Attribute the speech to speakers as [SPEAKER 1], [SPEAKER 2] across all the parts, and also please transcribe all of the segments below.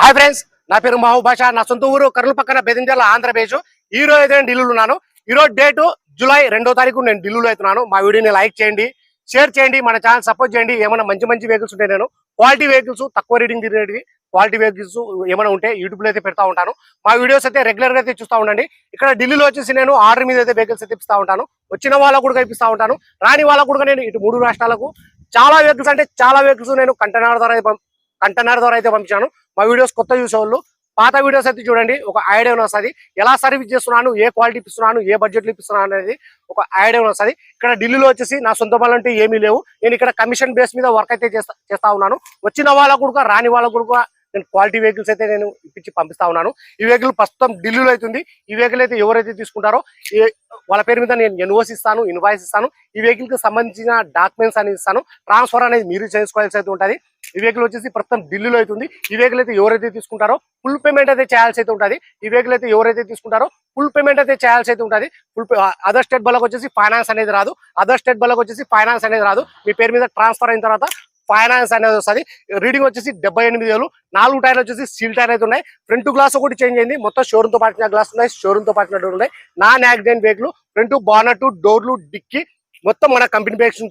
[SPEAKER 1] Hi friends నా పేరు మహబూబ్ బాషా. నా సొంత ఊరు కర్నూలు పక్కన బెదింజల ఆంధ్రప్రదేశ్. ఈ రోజు అయితే నేను ఢిల్లీలో ఉన్నాను. ఈరోజు డేటు జూలై రెండో తారీఖు నేను ఢిల్లీలో అవుతున్నాను. మా వీడియోని లైక్ చేయండి షేర్ చేయండి మన ఛానల్ సపోర్ట్ చేయండి. ఏమైనా మంచి మంచి వెహికల్స్ ఉంటాయి నేను క్వాలిటీ వెహికల్స్ తక్కువ రీడింగ్ తిరిగేటివి క్వాలిటీ వెహికల్స్ ఏమైనా ఉంటే యూట్యూబ్లో అయితే పెడతా ఉంటాను. మా వీడియోస్ అయితే రెగ్యులర్గా అయితే చూస్తూ ఉండండి. ఇక్కడ ఢిల్లీలో వచ్చేసి నేను ఆర్డర్ మీద అయితే వెహికల్స్ అయితే ఇప్పిస్తా ఉంటాను. వచ్చిన వాళ్ళకు కూడా ఇప్పిస్తా ఉంటాను. రాని వాళ్ళకు కూడా నేను ఇటు మూడు రాష్ట్రాలకు చాలా వెహికల్స్ అంటే చాలా వెహికల్స్ నేను కంటైనర్ ద్వారా కంటైనర్ ద్వారా అయితే పంపించాను. మా వీడియోస్ కొత్త చూసేవాళ్ళు పాత వీడియోస్ అయితే చూడండి ఒక ఐడియా వస్తుంది. ఎలా సర్వీస్ చేస్తున్నాను ఏ క్వాలిటీ ఇస్తున్నాను ఏ బడ్జెట్లో ఇస్తున్నాను అనేది ఒక ఐడియా వస్తుంది. ఇక్కడ ఢిల్లీలో వచ్చేసి నా సొంత పనులంటే ఏమీ లేవు. నేను ఇక్కడ కమిషన్ బేస్ మీద వర్క్ అయితే చేస్తా చేస్తా ఉన్నాను. వచ్చిన వాళ్ళకు కూడా రాని వాళ్ళకు కూడా నేను క్వాలిటీ వెహికల్స్ అయితే నేను ఇప్పించి పంపిస్తా ఉన్నాను. ఈ వెహికల్ ప్రస్తుతం ఢిల్లీలో అవుతుంది ఈ వెహికల్ అయితే ఎవరైతే తీసుకుంటారో వాళ్ళ పేరు మీద నేను ఎన్ఓసి ఇస్తాను ఇన్వాయిస్ ఇస్తాను. ఈ వెహికల్కి సంబంధించిన డాక్యుమెంట్స్ అనేది ఇస్తాను. ట్రాన్స్ఫర్ అనేది మీరు చేసుకోవాల్సి అయితే ఉంటుంది. ఈ వెహికల్ వచ్చేసి ప్రస్తుతం ఢిల్లీలో అవుతుంది ఈ వెహికల్ అయితే ఎవరైతే తీసుకుంటారో ఫుల్ పేమెంట్ అయితే చేయాల్సి అయితే ఉంటుంది. ఈ వెహికల్ అయితే ఎవరైతే తీసుకుంటారో ఫుల్ పేమెంట్ అయితే చేయాల్సి అయితే ఉంటుంది. ఫుల్ అదర్ స్టేట్ బలకు వచ్చేసి ఫైనాన్స్ అనేది రాదు. అదర్ స్టేట్ బలకు వచ్చేసి ఫైనాన్స్ అనేది రాదు. మీ పేరు మీద ట్రాన్స్ఫర్ అయిన తర్వాత ఫైనాన్స్ అనేది వస్తుంది. రీడింగ్ వచ్చేసి డెబ్బై ఎనిమిది వేలు. నాలుగు టైర్లు వచ్చేసి స్టీల్ టైర్ అయితే ఉన్నాయి. ఫ్రంట్ గ్లాస్ ఒకటి చేంజ్ అయింది. మొత్తం షోరూమ్తో పాటిన గ్లాస్ ఉన్నాయి. షోరూమ్తో పాటిన డోర్ ఉన్నాయి. Non accident vehicle front bonnet డోర్లు డిక్కి మొత్తం మన కంపెనీ బేక్స్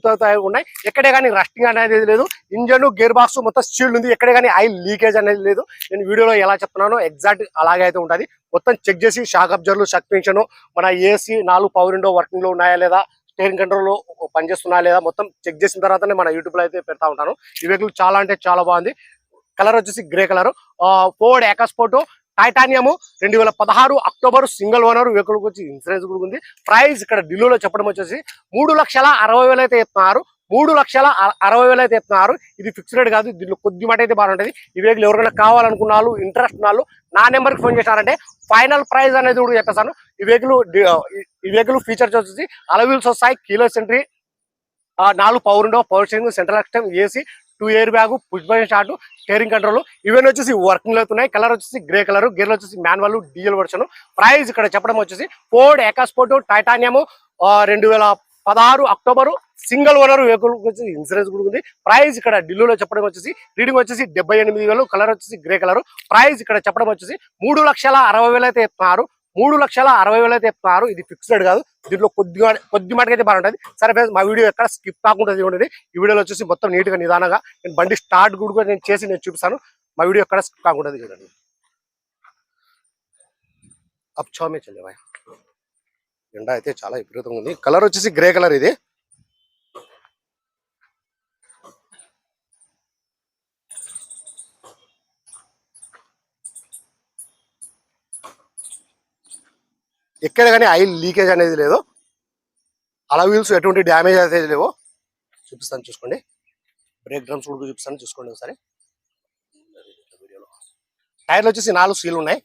[SPEAKER 1] ఉన్నాయి. ఎక్కడే కానీ రస్టింగ్ అనేది లేదు. ఇంజన్ గేర్ బాక్స్ మొత్తం స్టీల్ ఉంది. ఎక్కడే కానీ ఆయిల్ లీకేజ్ అనేది లేదు. నేను వీడియోలో ఎలా చెప్తున్నానో ఎగ్జాక్ట్ అలాగే అయితే ఉంటుంది. మొత్తం చెక్ చేసి షాక్ అబ్జర్లు సస్పెన్షన్ మన ఏసీ నాలుగు పవర్ విండో వర్కింగ్లో ఉన్నాయా లేదా స్టేరింగ్ కంట్రోల్ పనిచేస్తున్నా లేదా మొత్తం చెక్ చేసిన తర్వాతనే మన యూట్యూబ్లో అయితే పెడతా ఉంటాను. ఈ వెహికల్ చాలా అంటే చాలా బాగుంది. కలర్ వచ్చేసి grey colour Ford EcoSport Titanium రెండు వేల పదహారు అక్టోబర్ సింగిల్ ఓనర్ వెహికల్కి వచ్చి ఇన్సూరెన్స్ కూడా ఉంది ప్రైస్ ఇక్కడ ఢిల్లీలో చెప్పడం వచ్చేసి మూడు లక్షల అరవై వేలు అయితే ఇస్తున్నారు మూడు లక్షల అరవై వేలు అయితే ఇస్తున్నారు ఇది ఫిక్స్డ్ రేట్ కాదు దీనిలో కొద్ది మాట అయితే బాగుంటుంది ఈ వెహికల్ ఎవరికైనా కావాలనుకున్న వాళ్ళు ఇంట్రెస్ట్ ఉన్న నా నెంబర్కి ఫోన్ చేశారంటే ఫైనల్ ప్రైస్ అనేది కూడా చెప్పేస్తాను. ఈ వెహికల్ ఈ వెహికల్ ఫీచర్స్ వచ్చేసి అలవీల్స్ వస్తాయి కీలో సెంట్రీ నాలుగు పవర్ ఉండవు power steering central system AC two air bag push button start steering control ఇవన్నీ వచ్చేసి వర్కింగ్ అవుతున్నాయి. కలర్ వచ్చేసి గ్రే కలర్ గేర్లు వచ్చేసి మాన్యువల్ డీజిల్ వర్షన్ ప్రైస్ ఇక్కడ చెప్పడం వచ్చేసి ఫోర్డ్ ఎకాస్పోర్ట్ టైటానియం రెండు వేల పదహారు అక్టోబర్ సింగిల్ ఓనర్ వెహికల్ వచ్చి ఇన్సూరెన్స్ కూడా ఉంది. ప్రైస్ ఇక్కడ ఢిల్లీలో చెప్పడం వచ్చేసి రీడింగ్ వచ్చేసి డెబ్బై ఎనిమిది వేలు కలర్ వచ్చేసి గ్రే కలర్ ప్రైస్ ఇక్కడ చెప్పడం వచ్చేసి మూడు లక్షల అరవై వేలు అయితే ఇస్తున్నారు. మూడు లక్షల అరవై వేలు అయితే చెప్తున్నారు ఇది ఫిక్స్డ్ కాదు. దీంట్లో కొద్దిగా కొద్ది మాటకైతే బాగుంటుంది. సరే ఫ్రెండ్స్ మా వీడియో ఎక్కడ స్కిప్ కాకుండా చూడండి. ఈ వీడియోలో వచ్చేసి మొత్తం నీట్గా నిదానంగా నేను బండి స్టార్ట్ కూడా నేను చేసి నేను చూపిస్తాను. మా వీడియో ఎక్కడ స్కిప్ కాకుండా చూడండి. అప్ చోమే చల్లే ఎండ అయితే చాలా విపరీతంగా ఉంది. కలర్ వచ్చేసి గ్రే కలర్ ఇది. ఎక్కడ కానీ ఆయిల్ లీకేజ్ అనేది లేదు. అలా వీల్స్ ఎటువంటి డ్యామేజ్ అయితే లేవు. చూపిస్తాను చూసుకోండి. బ్రేక్ డ్రమ్స్ కూడా చూపిస్తాను చూసుకోండి ఒకసారి. టైర్లు వచ్చేసి నాలుగు సీలు ఉన్నాయి.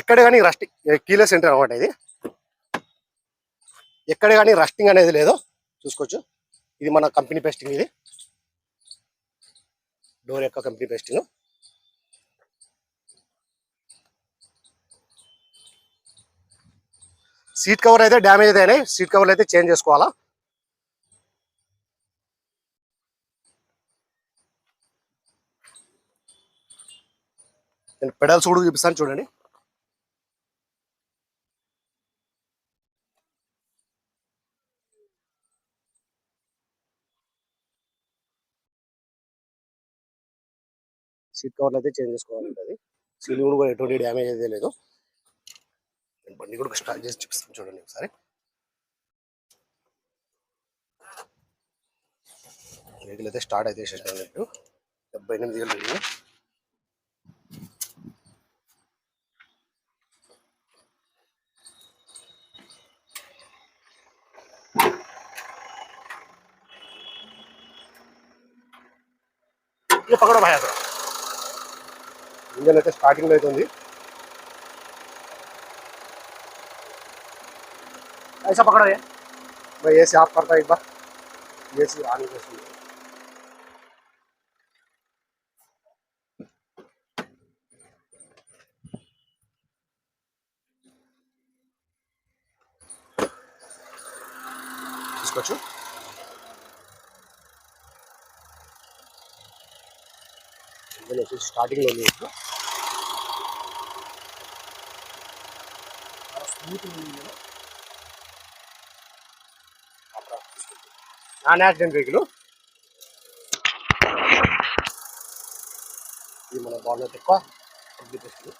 [SPEAKER 1] ఎక్కడ కానీ రస్టింగ్ కీలెస్ సెంటర్ అనమాట ఇది. ఎక్కడ కానీ రస్టింగ్ అనేది లేదు. చూసుకోవచ్చు. ఇది మన కంపెనీ పేస్టింగ్ ఇది. డోర్ యొక్క కంపెనీ పేస్టింగ్. సీట్ కవర్ అయితే డ్యామేజ్ అయితే అయినాయి. సీట్ కవర్లు అయితే చేంజ్ చేసుకోవాలా? నేను పెడల్స్ కూడా చూపిస్తాను చూడండి. సీట్ కవర్లు అయితే చేంజ్ చేసుకోవాలి అది సీలింగ్ కూడా ఎటువంటి డ్యామేజ్ అయితే లేదు. నేను బండి కూడా స్టార్ట్ చేసి చూపిస్తాను చూడండి ఒకసారి. వెహికల్ అయితే స్టార్ట్ అయితే చేసేసాను డెబ్బై ఎనిమిది వేలు రేట్లు పక్కన బాగా ఇంజన్ అయితే స్టార్టింగ్లో ఉంది ऐसा पकड़ो ये मैं ये से ऑफ करता एक बार ये से आने के सुन తీసుకోవచ్చు ఇందులో వచ్చేసి స్టార్టింగ్లో ఉంది ఇప్పుడు స్మూత్ ఉంది ఇందులో. నాన్ యాక్సిడెంట్ వెహికల్ ఇది మన బాగున్నది ఎక్కువ పబ్లిక్ వస్తుంది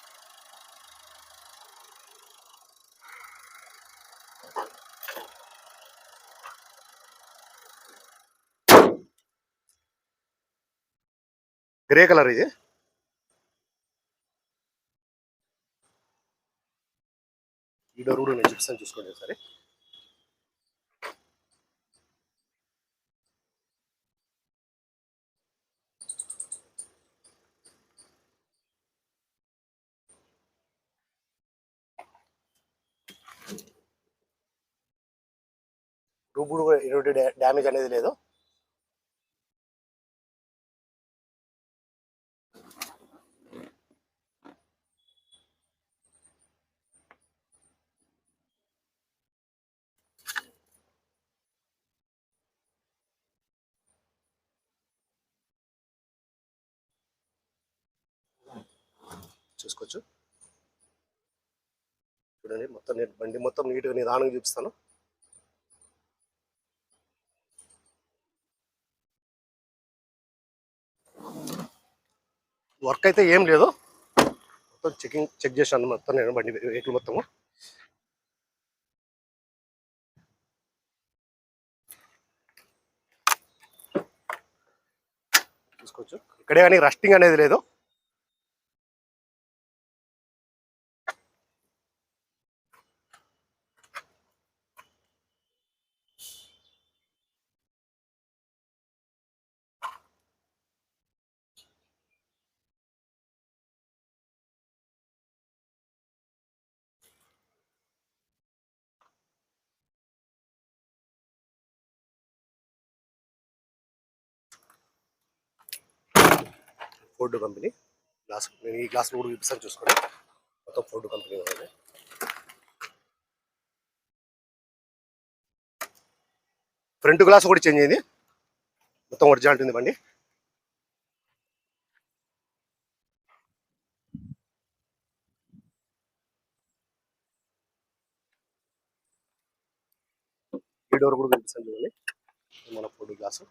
[SPEAKER 1] గ్రే కలర్ ఇది. ఈ డోర్ కూడా నేను చూపిస్తాను చూసుకోండి సరే రూమ్ కూడా ఎటువంటి డ్యామేజ్ అనేది లేదు. చూసుకోవచ్చు. చూడండి మొత్తం నేను బండి మొత్తం నీట్గా నిదానంగా చూపిస్తాను. వర్క్ అయితే ఏం లేదు. మొత్తం చెకింగ్ చెక్ చేశాను మొత్తం నేను బండి వెహికల్ మొత్తము. చూసుకోవచ్చు. ఇక్కడే కానీ రస్టింగ్ అనేది లేదు. ఫోర్డ్ కంపెనీ గ్లాస్ నేను ఈ గ్లాస్ కూడా చూపిస్తాను చూసుకోండి మొత్తం ఫోర్డ్ కంపెనీ ఉంది ఫ్రంట్ గ్లాస్ కూడా చేంజ్ అయింది. మొత్తం ఒరిజినల్ ఉంది బండి. ఈ డోర్ కూడా కనిపిస్తుంది చూడండి. మన ఫోర్డ్ గ్లాసు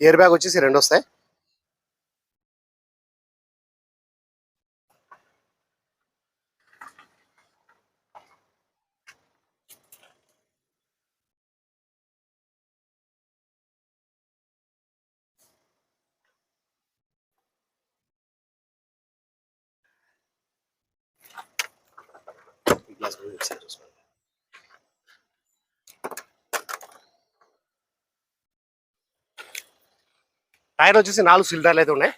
[SPEAKER 1] ఇయర్ బ్యాగ్ వచ్చేసి రెండు వస్తాయి. ఈ గ్లాస్ కూడా టైర్ వచ్చేసి నాలుగు సిలిండర్లు అయితే ఉన్నాయి.